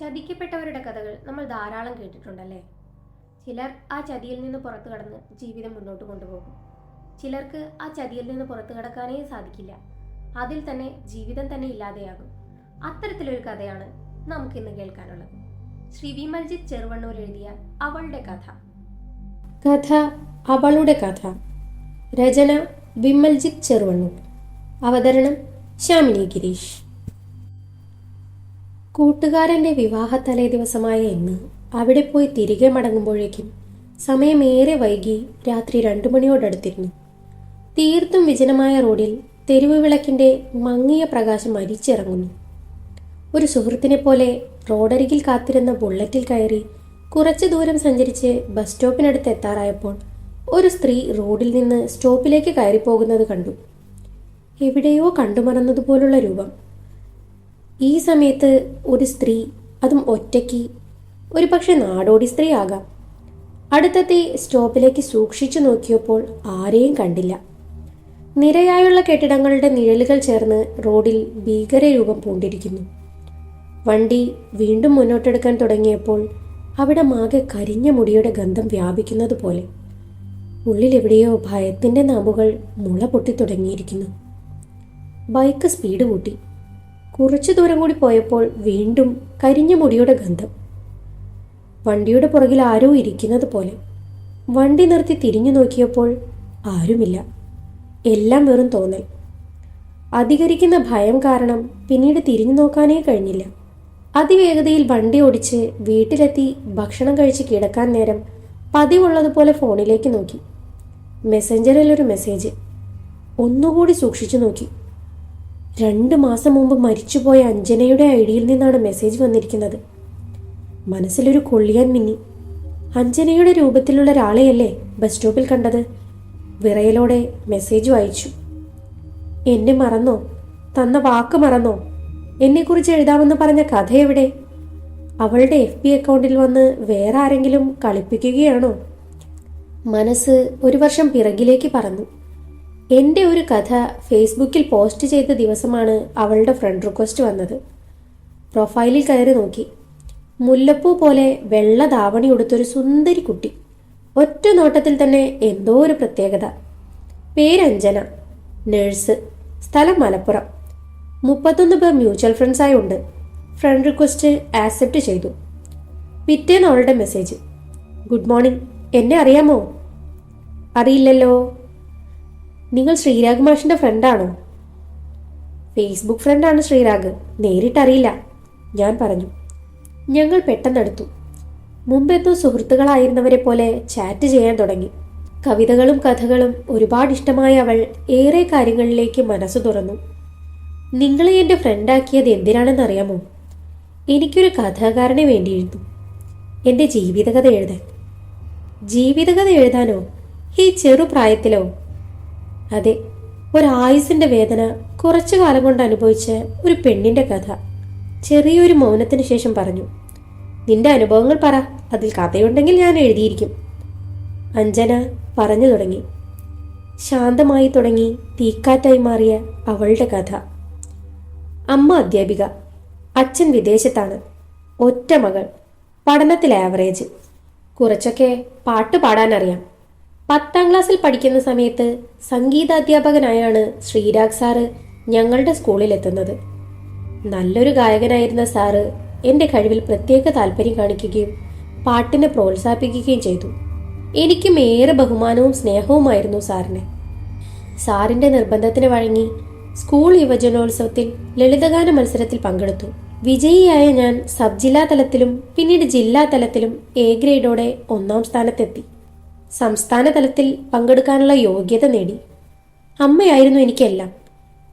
ചതിക്കപ്പെട്ടവരുടെ കഥകൾ നമ്മൾ ധാരാളം കേട്ടിട്ടുണ്ടല്ലേ? ചിലർ ആ ചതിയിൽ നിന്ന് പുറത്തു കടന്ന് ജീവിതം മുന്നോട്ട് കൊണ്ടുപോകും. ചിലർക്ക് ആ ചതിയിൽ നിന്ന് പുറത്തു കടക്കാനേ സാധിക്കില്ല. അതിൽ തന്നെ ജീവിതം തന്നെ ഇല്ലാതെയാകും. അത്തരത്തിലൊരു കഥയാണ് നമുക്ക് ഇന്ന് കേൾക്കാനുള്ളത്. ശ്രീ വിമൽജിത്ത് ചെറുവണ്ണൂർ എഴുതിയ അവളുടെ കഥ. കഥ അവളുടെ കഥ. രചന വിമൽജിത്ത് ചെറുവണ്ണൂർ. അവതരണം ശ്യാമിനി ഗിരീഷ്. കൂട്ടുകാരന്റെ വിവാഹ തലേ ദിവസമായ ഇന്ന് അവിടെ പോയി തിരികെ മടങ്ങുമ്പോഴേക്കും സമയമേറെ വൈകി രാത്രി രണ്ടു മണിയോടടുത്തിരുന്നു. തീർത്തും വിജനമായ റോഡിൽ തെരുവ് മങ്ങിയ പ്രകാശം അരിച്ചിറങ്ങുന്നു. ഒരു സുഹൃത്തിനെ പോലെ റോഡരികിൽ കാത്തിരുന്ന ബുള്ളറ്റിൽ കയറി കുറച്ചു ദൂരം സഞ്ചരിച്ച് ബസ് സ്റ്റോപ്പിനടുത്ത് എത്താറായപ്പോൾ ഒരു സ്ത്രീ റോഡിൽ നിന്ന് സ്റ്റോപ്പിലേക്ക് കയറിപ്പോകുന്നത് കണ്ടു. എവിടെയോ കണ്ടുമറന്നതുപോലുള്ള രൂപം. ഈ സമയത്ത് ഒരു സ്ത്രീ അതും ഒറ്റയ്ക്ക് ഒരു പക്ഷെ നാടോടി സ്ത്രീ ആകാം അടുത്തെത്തി സ്റ്റോപ്പിലേക്ക് സൂക്ഷിച്ചു നോക്കിയപ്പോൾ ആരെയും കണ്ടില്ല. നിരയായുള്ള കെട്ടിടങ്ങളുടെ നിഴലുകൾ ചേർന്ന് റോഡിൽ ഭീകരരൂപം പൂണ്ടിരിക്കുന്നു. വണ്ടി വീണ്ടും മുന്നോട്ടെടുക്കാൻ തുടങ്ങിയപ്പോൾ അവിടെ മാകെ കരിഞ്ഞ മുടിയുടെ ഗന്ധം വ്യാപിക്കുന്നത് പോലെ. ഉള്ളിലെവിടെയോ ഭയത്തിന്റെ നാമ്പുകൾ മുള പൊട്ടി തുടങ്ങിയിരിക്കുന്നു. ബൈക്ക് സ്പീഡ് കൂട്ടി. കുറച്ചു ദൂരം കൂടി പോയപ്പോൾ വീണ്ടും കരിഞ്ഞ മുടിയുടെ ഗന്ധം. വണ്ടിയുടെ പുറകിൽ ആരോ ഇരിക്കുന്നത് പോലെ. വണ്ടി നിർത്തി തിരിഞ്ഞു നോക്കിയപ്പോൾ ആരുമില്ല. എല്ലാം വെറും തോന്നൽ. അധികരിക്കുന്ന ഭയം കാരണം പിന്നീട് തിരിഞ്ഞു നോക്കാനേ കഴിഞ്ഞില്ല. അതിവേഗതയിൽ വണ്ടി ഓടിച്ച് വീട്ടിലെത്തി ഭക്ഷണം കഴിച്ച് കിടക്കാൻ നേരം പതിവുള്ളതുപോലെ ഫോണിലേക്ക് നോക്കി. മെസ്സഞ്ചറിലൊരു മെസ്സേജ് ഒന്നുകൂടി സൂക്ഷിച്ചു നോക്കി. രണ്ട് മാസം മുമ്പ് മരിച്ചുപോയ അഞ്ജനയുടെ ഐഡിയിൽ നിന്നാണ് മെസ്സേജ് വന്നിരിക്കുന്നത്. മനസ്സിലൊരു കൊള്ളിയാൻ മിന്നി. അഞ്ജനയുടെ രൂപത്തിലുള്ള ഒരാളെയല്ലേ ബസ് സ്റ്റോപ്പിൽ കണ്ടത്? വിറയലോടെ മെസ്സേജ് വായിച്ചു എന്നെ മറന്നോ? തന്ന വാക്ക് മറന്നോ? എന്നെക്കുറിച്ച് എഴുതാമെന്ന് പറഞ്ഞ കഥ എവിടെ? അവളുടെ എഫ് ബി അക്കൗണ്ടിൽ വന്ന് വേറെ ആരെങ്കിലും കളിപ്പിക്കുകയാണോ? മനസ്സ് ഒരു വർഷം പിറകിലേക്ക് പറന്നു. എന്റെ ഒരു കഥ ഫേസ്ബുക്കിൽ പോസ്റ്റ് ചെയ്ത ദിവസമാണ് അവളുടെ ഫ്രണ്ട് റിക്വസ്റ്റ് വന്നത്. പ്രൊഫൈലിൽ കയറി നോക്കി. മുല്ലപ്പൂ പോലെ വെള്ള ധാവണി ഉടുത്തൊരു സുന്ദരി കുട്ടി. ഒറ്റ നോട്ടത്തിൽ തന്നെ എന്തോ ഒരു പ്രത്യേകത. പേരഞ്ജന നഴ്സ് സ്ഥലം മലപ്പുറം. മുപ്പത്തൊന്ന് പേർ മ്യൂച്വൽ ഫ്രണ്ട്സായി ഉണ്ട്. ഫ്രണ്ട് റിക്വസ്റ്റ് ആക്സെപ്റ്റ് ചെയ്തു. പിറ്റേന്ന് അവളുടെ മെസ്സേജ് ഗുഡ് മോർണിംഗ് എന്നെ അറിയാമോ? അറിയില്ലല്ലോ. നിങ്ങൾ ശ്രീരാഗ് മാഷിന്റെ ഫ്രണ്ടാണോ ഫേസ്ബുക്ക് ഫ്രണ്ടാണ് ശ്രീരാഗ്. നേരിട്ടറിയില്ല. ഞാൻ പറഞ്ഞു. ഞങ്ങൾ പെട്ടെന്നെടുത്തു മുമ്പെന്തോ സുഹൃത്തുക്കളായിരുന്നവരെ പോലെ ചാറ്റ് ചെയ്യാൻ തുടങ്ങി. കവിതകളും കഥകളും ഒരുപാട് ഇഷ്ടമായ അവൾ ഏറെ കാര്യങ്ങളിലേക്ക് മനസ്സ് തുറന്നു. നിങ്ങളെ എന്റെ ഫ്രണ്ടാക്കിയത് എന്തിനാണെന്നറിയാമോ എനിക്കൊരു കഥാകാരനെ വേണ്ടിയിരുന്നു. എന്റെ ജീവിതകഥ എഴുതാൻ. ജീവിതകഥ എഴുതാനോ? ഈ ചെറുപ്രായത്തിലോ? അതെ ഒരായുസിന്റെ വേദന കുറച്ചു കാലം കൊണ്ട് അനുഭവിച്ച ഒരു പെണ്ണിന്റെ കഥ. ചെറിയൊരു മൗനത്തിന് ശേഷം പറഞ്ഞു നിന്റെ അനുഭവങ്ങൾ പറ അതിൽ കഥയുണ്ടെങ്കിൽ ഞാൻ എഴുതിയിരിക്കും. അഞ്ജന പറഞ്ഞു തുടങ്ങി. ശാന്തമായി തുടങ്ങി തീക്കാറ്റായി മാറിയ അവളുടെ കഥ. അമ്മ അധ്യാപിക അച്ഛൻ വിദേശത്താണ് ഒറ്റ മകൾ പഠനത്തിൽ ആവറേജ് കുറച്ചൊക്കെ പാട്ട് പാടാനറിയാം. പത്താം ക്ലാസ്സിൽ പഠിക്കുന്ന സമയത്ത് സംഗീതാധ്യാപകനായാണ് ശ്രീരാഗ് സാറ് ഞങ്ങളുടെ സ്കൂളിൽ എത്തുന്നത്. നല്ലൊരു ഗായകനായിരുന്ന സാറ് എന്റെ കഴിവിൽ പ്രത്യേക താല്പര്യം കാണിക്കുകയും പാട്ടിനെ പ്രോത്സാഹിപ്പിക്കുകയും ചെയ്തു. എനിക്കും ഏറെ ബഹുമാനവും സ്നേഹവുമായിരുന്നു സാറിന്. സാറിന്റെ നിർബന്ധത്തിന് വഴങ്ങി സ്കൂൾ യുവജനോത്സവത്തിൽ ലളിതഗാന മത്സരത്തിൽ പങ്കെടുത്തു. വിജയിയായ ഞാൻ സബ് ജില്ലാ തലത്തിലും പിന്നീട് ജില്ലാ തലത്തിലും എ ഗ്രേഡോടെ ഒന്നാം സ്ഥാനത്തെത്തി. സംസ്ഥാന തലത്തിൽ പങ്കെടുക്കാനുള്ള യോഗ്യത നേടി. അമ്മയായിരുന്നു എനിക്കെല്ലാം.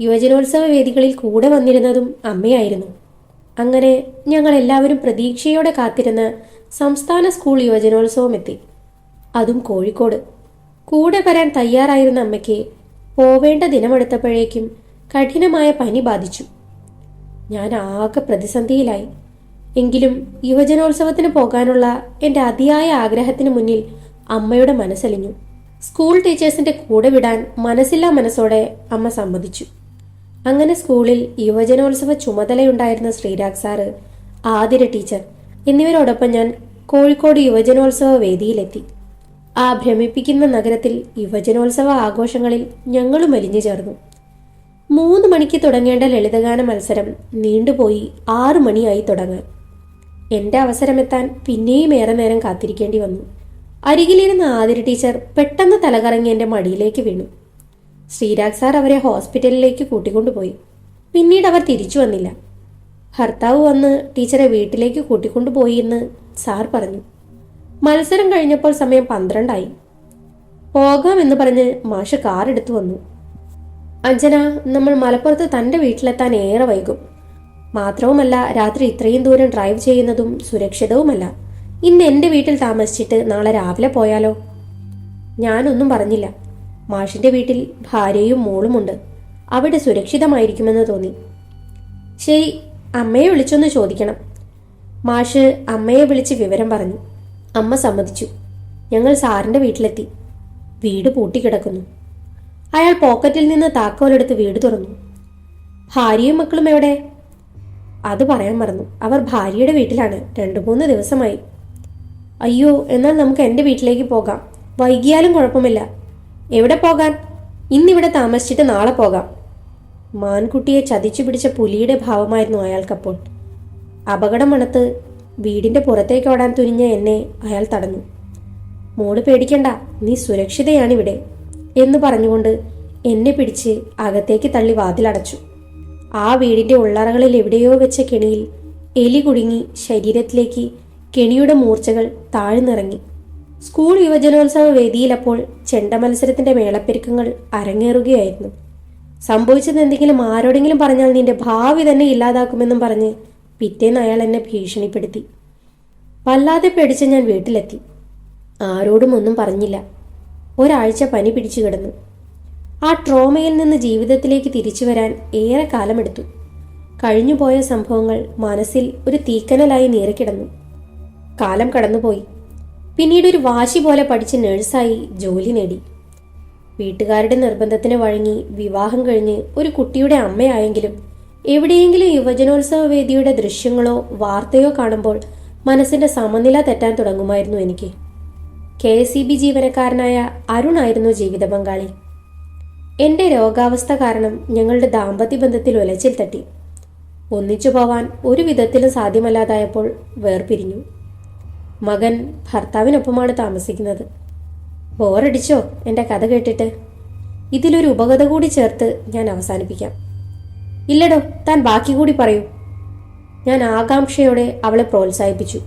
യുവജനോത്സവ വേദികളിൽ കൂടെ വന്നിരുന്നതും അമ്മയായിരുന്നു. അങ്ങനെ ഞങ്ങൾ എല്ലാവരും പ്രതീക്ഷയോടെ കാത്തിരുന്ന സംസ്ഥാന സ്കൂൾ യുവജനോത്സവം എത്തി അതും കോഴിക്കോട്. കൂടെ വരാൻ തയ്യാറായിരുന്ന അമ്മയ്ക്ക് പോവേണ്ട ദിനമെടുത്തപ്പോഴേക്കും കഠിനമായ പനി ബാധിച്ചു. ഞാൻ ആകെ പ്രതിസന്ധിയിലായി. എങ്കിലും യുവജനോത്സവത്തിന് പോകാനുള്ള എന്റെ അതിയായ ആഗ്രഹത്തിന് മുന്നിൽ അമ്മയുടെ മനസ്സലിഞ്ഞു. സ്കൂൾ ടീച്ചേഴ്സിന്റെ കൂടെ വിടാൻ മനസ്സില്ലാ മനസ്സോടെ അമ്മ സമ്മതിച്ചു. അങ്ങനെ സ്കൂളിൽ യുവജനോത്സവ ചുമതലയുണ്ടായിരുന്ന ശ്രീരാഗ് സാറ് ആതിര ടീച്ചർ എന്നിവരോടൊപ്പം ഞാൻ കോഴിക്കോട് യുവജനോത്സവ വേദിയിലെത്തി. ആ ഭ്രമിപ്പിക്കുന്ന നഗരത്തിൽ യുവജനോത്സവ ആഘോഷങ്ങളിൽ ഞങ്ങളും അലിഞ്ഞു ചേർന്നു. മൂന്ന് മണിക്ക് തുടങ്ങേണ്ട ലളിതഗാന മത്സരം നീണ്ടുപോയി ആറു മണിയായി തുടങ്ങാൻ. എന്റെ അവസരമെത്താൻ പിന്നെയും ഏറെ നേരം കാത്തിരിക്കേണ്ടി വന്നു. അരികിലിരുന്ന ആതിര ടീച്ചർ പെട്ടെന്ന് തലകറങ്ങി എന്റെ മടിയിലേക്ക് വീണു. ശ്രീരാഗ് സാർ അവരെ ഹോസ്പിറ്റലിലേക്ക് കൂട്ടിക്കൊണ്ടുപോയി. പിന്നീട് അവർ തിരിച്ചു വന്നില്ല. ഭർത്താവ് വന്ന് ടീച്ചറെ വീട്ടിലേക്ക് കൂട്ടിക്കൊണ്ടുപോയി എന്ന് സാർ പറഞ്ഞു. മത്സരം കഴിഞ്ഞപ്പോൾ സമയം പന്ത്രണ്ടായി. പോകാമെന്ന് പറഞ്ഞ് മാഷ് കാർ എടുത്തു വന്നു. അഞ്ജന നമ്മൾ മലപ്പുറത്ത് തന്റെ വീട്ടിലെത്താൻ ഏറെ വൈകും. മാത്രവുമല്ല രാത്രി ഇത്രയും ദൂരം ഡ്രൈവ് ചെയ്യുന്നതും സുരക്ഷിതവുമല്ല. ഇന്ന് എന്റെ വീട്ടിൽ താമസിച്ചിട്ട് നാളെ രാവിലെ പോയാലോ? ഞാനൊന്നും പറഞ്ഞില്ല. മാഷിന്റെ വീട്ടിൽ ഭാര്യയും മോളുമുണ്ട് അവിടെ സുരക്ഷിതമായിരിക്കുമെന്ന് തോന്നി. ശരി അമ്മയെ വിളിച്ചൊന്ന് ചോദിക്കണം. മാഷ് അമ്മയെ വിളിച്ച് വിവരം പറഞ്ഞു. അമ്മ സമ്മതിച്ചു. ഞങ്ങൾ സാറിന്റെ വീട്ടിലെത്തി. വീട് പൂട്ടിക്കിടക്കുന്നു. അയാൾ പോക്കറ്റിൽ നിന്ന് താക്കോലെടുത്ത് വീട് തുറന്നു. ഭാര്യയും മക്കളും എവിടെ? അത് പറയാൻ മറന്നു. അവർ ഭാര്യയുടെ വീട്ടിലാണ്. രണ്ടു മൂന്ന് ദിവസമായി. അയ്യോ എന്നാൽ നമുക്ക് എന്റെ വീട്ടിലേക്ക് പോകാം. വൈകിയാലും കുഴപ്പമില്ല. എവിടെ പോകാൻ? ഇന്നിവിടെ താമസിച്ചിട്ട് നാളെ പോകാം. മാൻകുട്ടിയെ ചതിച്ചു പിടിച്ച പുലിയുടെ ഭാവമായിരുന്നു അയാൾക്കപ്പോൾ. അപകടം മണത്ത് വീടിന്റെ പുറത്തേക്ക് ഓടാൻ തുനിഞ്ഞ എന്നെ അയാൾ തടഞ്ഞു. മോൾ പേടിക്കണ്ട നീ സുരക്ഷിതയാണിവിടെ എന്ന് പറഞ്ഞുകൊണ്ട് എന്നെ പിടിച്ച് അകത്തേക്ക് തള്ളി വാതിലടച്ചു. ആ വീടിന്റെ ഉള്ളറകളിൽ എവിടെയോ വെച്ച കെണിയിൽ എലി കുടുങ്ങി ശരീരത്തിലേക്ക് കെണിയുടെ മൂർച്ചകൾ താഴ്ന്നിറങ്ങി. സ്കൂൾ യുവജനോത്സവ വേദിയിലപ്പോൾ ചെണ്ട മത്സരത്തിന്റെ മേളപ്പെരുക്കങ്ങൾ അരങ്ങേറുകയായിരുന്നു. സംഭവിച്ചത് എന്തെങ്കിലും ആരോടെങ്കിലും പറഞ്ഞാൽ നിന്റെ ഭാവി തന്നെ ഇല്ലാതാക്കുമെന്നും പറഞ്ഞ് പിറ്റേന്ന് അയാൾ എന്നെ ഭീഷണിപ്പെടുത്തി. വല്ലാതെ പേടിച്ച് ഞാൻ വീട്ടിലെത്തി. ആരോടും ഒന്നും പറഞ്ഞില്ല. ഒരാഴ്ച പനി പിടിച്ചു കിടന്നു. ആ ട്രോമയിൽ നിന്ന് ജീവിതത്തിലേക്ക് തിരിച്ചു വരാൻ ഏറെ കാലമെടുത്തു. കഴിഞ്ഞുപോയ സംഭവങ്ങൾ മനസ്സിൽ ഒരു തീക്കനലായി നീറിക്കിടന്നു കാലം കടന്നുപോയി. പിന്നീട് ഒരു വാശി പോലെ പഠിച്ച് നഴ്സായി ജോലി നേടി. വീട്ടുകാരുടെ നിർബന്ധത്തിന് വഴങ്ങി വിവാഹം കഴിഞ്ഞ് ഒരു കുട്ടിയുടെ അമ്മയായെങ്കിലും എവിടെയെങ്കിലും യുവജനോത്സവ വേദിയുടെ ദൃശ്യങ്ങളോ വാർത്തയോ കാണുമ്പോൾ മനസ്സിന്റെ സമനില തെറ്റാൻ തുടങ്ങുമായിരുന്നു എനിക്ക്. കെ എസ് ഇ ബി ജീവനക്കാരനായ അരുണായിരുന്നു ജീവിത പങ്കാളി എന്റെ രോഗാവസ്ഥ കാരണം ഞങ്ങളുടെ ദാമ്പത്യ ബന്ധത്തിൽ ഉലച്ചിൽ തട്ടി. ഒന്നിച്ചു പോവാൻ ഒരു വിധത്തിലും സാധ്യമല്ലാതായപ്പോൾ വേർപിരിഞ്ഞു. മകൻ ഭർത്താവിനൊപ്പമാണ് താമസിക്കുന്നത്. ബോറടിച്ചോ? എന്റെ കഥ കേട്ടിട്ട്. ഇതിലൊരു ഉപകഥ കൂടി ചേർത്ത് ഞാൻ അവസാനിപ്പിക്കാം. ഇല്ലടോ താൻ ബാക്കി കൂടി പറയൂ. ഞാൻ ആകാംക്ഷയോടെ അവളെ പ്രോത്സാഹിപ്പിച്ചു.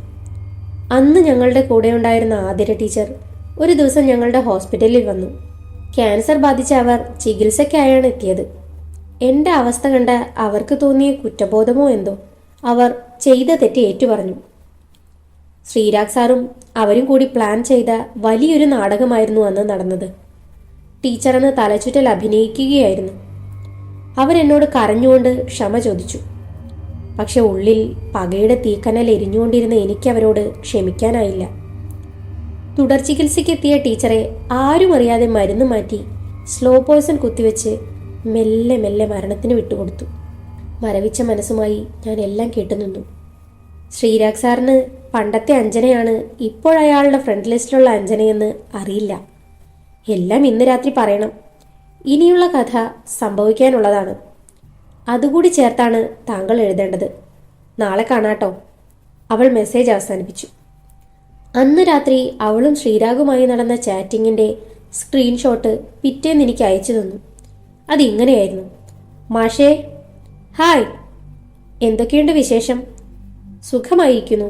അന്ന് ഞങ്ങളുടെ കൂടെ ഉണ്ടായിരുന്ന ആതിര ടീച്ചർ ഒരു ദിവസം ഞങ്ങളുടെ ഹോസ്പിറ്റലിൽ വന്നു. ക്യാൻസർ ബാധിച്ച അവർ ചികിത്സയ്ക്കായാണ് എത്തിയത്. എന്റെ അവസ്ഥ കണ്ട അവർക്ക് തോന്നിയ കുറ്റബോധമോ എന്തോ അവർ ചെയ്ത തെറ്റ് ഏറ്റുപറഞ്ഞു. ശ്രീരാഗ് സാറും അവരും കൂടി പ്ലാൻ ചെയ്ത വലിയൊരു നാടകമായിരുന്നു അന്ന് നടന്നത്. ടീച്ചർ അന്ന് തലചുറ്റൽ അഭിനയിക്കുകയായിരുന്നു. അവരെന്നോട് കരഞ്ഞുകൊണ്ട് ക്ഷമ ചോദിച്ചു. പക്ഷെ ഉള്ളിൽ പകയുടെ തീക്കനൽ എരിഞ്ഞുകൊണ്ടിരുന്ന എനിക്ക് അവരോട് ക്ഷമിക്കാനായില്ല. തുടർ ചികിത്സയ്ക്കെത്തിയ ടീച്ചറെ ആരും അറിയാതെ മരുന്ന് മാറ്റി സ്ലോ പോയ്സൺ കുത്തിവെച്ച് മെല്ലെ മെല്ലെ മരണത്തിന് വിട്ടുകൊടുത്തു. മരവിച്ച മനസ്സുമായി ഞാൻ എല്ലാം കേട്ടുനിന്നു. ശ്രീരാഗ് സാറിന് പണ്ടത്തെ അഞ്ജനയാണ് ഇപ്പോഴയാളുടെ ഫ്രണ്ട് ലിസ്റ്റിലുള്ള അഞ്ജനയെന്ന് അറിയില്ല. എല്ലാം ഇന്ന് രാത്രി പറയണം. ഇനിയുള്ള കഥ സംഭവിക്കാനുള്ളതാണ്. അതുകൂടി ചേർത്താണ് താങ്കൾ എഴുതേണ്ടത്. നാളെ കാണാട്ടോ. അവൾ മെസ്സേജ് അവസാനിപ്പിച്ചു. അന്ന് രാത്രി അവളും ശ്രീരാഗുമായി നടന്ന ചാറ്റിങ്ങിന്റെ സ്ക്രീൻഷോട്ട് പിറ്റേന്ന് എനിക്ക് അയച്ചു തന്നു. അതിങ്ങനെയായിരുന്നു. മാഷേ ഹായ്. എന്തൊക്കെയുണ്ട് വിശേഷം? സുഖമായിരിക്കുന്നു.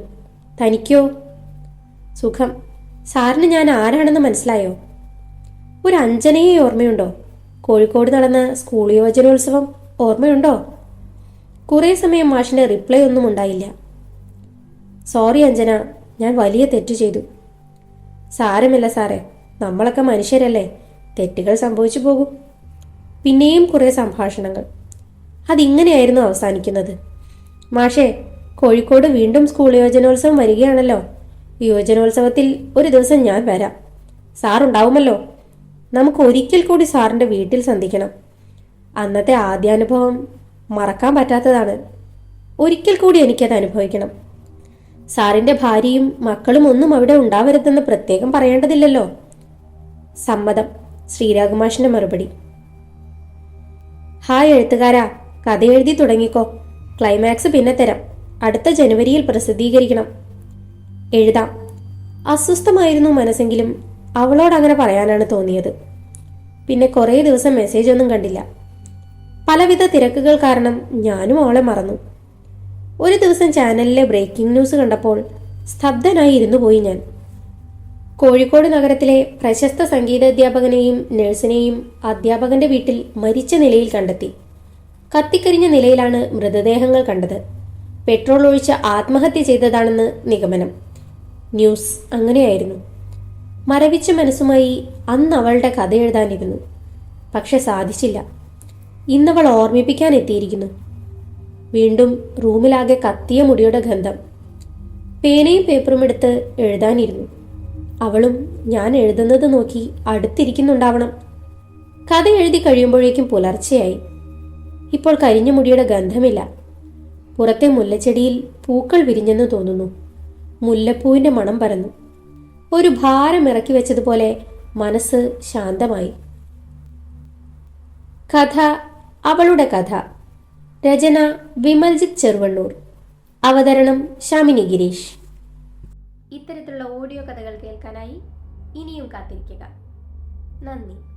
തനിക്കോ? സുഖം. സാറിന് ഞാൻ ആരാണെന്ന് മനസ്സിലായോ? ഒരു അഞ്ജനയെ ഓർമ്മയുണ്ടോ? കോഴിക്കോട് നടന്ന സ്കൂൾ യുവജനോത്സവം ഓർമ്മയുണ്ടോ? കുറേ സമയം മാഷിന് റിപ്ലൈ ഒന്നും ഉണ്ടായില്ല. സോറി അഞ്ജന ഞാൻ വലിയ തെറ്റ് ചെയ്തു. സാരമില്ല സാറേ നമ്മളൊക്കെ മനുഷ്യരല്ലേ തെറ്റുകൾ സംഭവിച്ചു പോകും. പിന്നെയും കുറേ സംഭാഷണങ്ങൾ. അതിങ്ങനെയായിരുന്നു അവസാനിക്കുന്നത്. മാഷേ കോഴിക്കോട് വീണ്ടും സ്കൂൾ യുവജനോത്സവം വരികയാണല്ലോ. യുവജനോത്സവത്തിൽ ഒരു ദിവസം ഞാൻ വരാം. സാറുണ്ടാവുമല്ലോ നമുക്ക് ഒരിക്കൽ കൂടി സാറിന്റെ വീട്ടിൽ സന്ധിക്കണം. അന്നത്തെ ആദ്യാനുഭവം മറക്കാൻ പറ്റാത്തതാണ്. ഒരിക്കൽ കൂടി എനിക്കത് അനുഭവിക്കണം. സാറിന്റെ ഭാര്യയും മക്കളും ഒന്നും അവിടെ ഉണ്ടാവരുതെന്ന് പ്രത്യേകം പറയേണ്ടതില്ലല്ലോ. സമ്മതം. ശ്രീരാഘുമാഷിന്റെ മറുപടി. ഹായ് എഴുത്തുകാരാ കഥ എഴുതി തുടങ്ങിക്കോ. ക്ലൈമാക്സ് പിന്നെ തരാം. അടുത്ത ജനുവരിയിൽ പ്രസിദ്ധീകരിക്കണം. എഴുതാം. അസ്വസ്ഥമായിരുന്നു മനസ്സെങ്കിലും അവളോട് അങ്ങനെ പറയാനാണ് തോന്നിയത്. പിന്നെ കുറേ ദിവസം മെസ്സേജ് ഒന്നും കണ്ടില്ല. പലവിധ തിരക്കുകൾ കാരണം ഞാനും അവളെ മറന്നു. ഒരു ദിവസം ചാനലിലെ ബ്രേക്കിംഗ് ന്യൂസ് കണ്ടപ്പോൾ സ്തബ്ധനായി ഇരുന്നു പോയി ഞാൻ. കോഴിക്കോട് നഗരത്തിലെ പ്രശസ്ത സംഗീത സംഗീതാധ്യാപകനെയും നഴ്സിനെയും അധ്യാപകന്റെ വീട്ടിൽ മരിച്ച നിലയിൽ കണ്ടെത്തി. കത്തിക്കരിഞ്ഞ നിലയിലാണ് മൃതദേഹങ്ങൾ കണ്ടത്. പെട്രോൾ ഒഴിച്ച് ആത്മഹത്യ ചെയ്തതാണെന്ന് നിഗമനം. ന്യൂസ് അങ്ങനെയായിരുന്നു. മരവിച്ച മനസ്സുമായി അന്ന് അവളുടെ കഥ എഴുതാനിരുന്നു. പക്ഷെ സാധിച്ചില്ല. ഇന്നവൾ ഓർമ്മിപ്പിക്കാൻ എത്തിയിരിക്കുന്നു. വീണ്ടും റൂമിലാകെ കത്തിയ മുടിയുടെ ഗന്ധം. പേനയും പേപ്പറും എടുത്ത് എഴുതാനിരുന്നു. അവളും ഞാൻ എഴുതുന്നത് നോക്കി അടുത്തിരിക്കുന്നുണ്ടാവണം. കഥ എഴുതി കഴിയുമ്പോഴേക്കും പുലർച്ചയായി. ഇപ്പോൾ കരിഞ്ഞ മുടിയുടെ ഗന്ധമില്ല. പുറത്തെ മുല്ലച്ചെടിയിൽ പൂക്കൾ വിരിഞ്ഞെന്ന് തോന്നുന്നു. മുല്ലപ്പൂവിന്റെ മണം പരന്നു. ഒരു ഭാരം ഇറക്കി വെച്ചതുപോലെ മനസ്സ് ശാന്തമായി. കഥ അവളുടെ കഥ. രചന വിമൽജിത് ചെറുവണ്ണൂർ. അവതരണം ശാമിനി ഗിരീഷ്. ഇത്തരത്തിലുള്ള ഓഡിയോ കഥകൾ കേൾക്കാനായി ഇനിയും കാത്തിരിക്കുക. നന്ദി.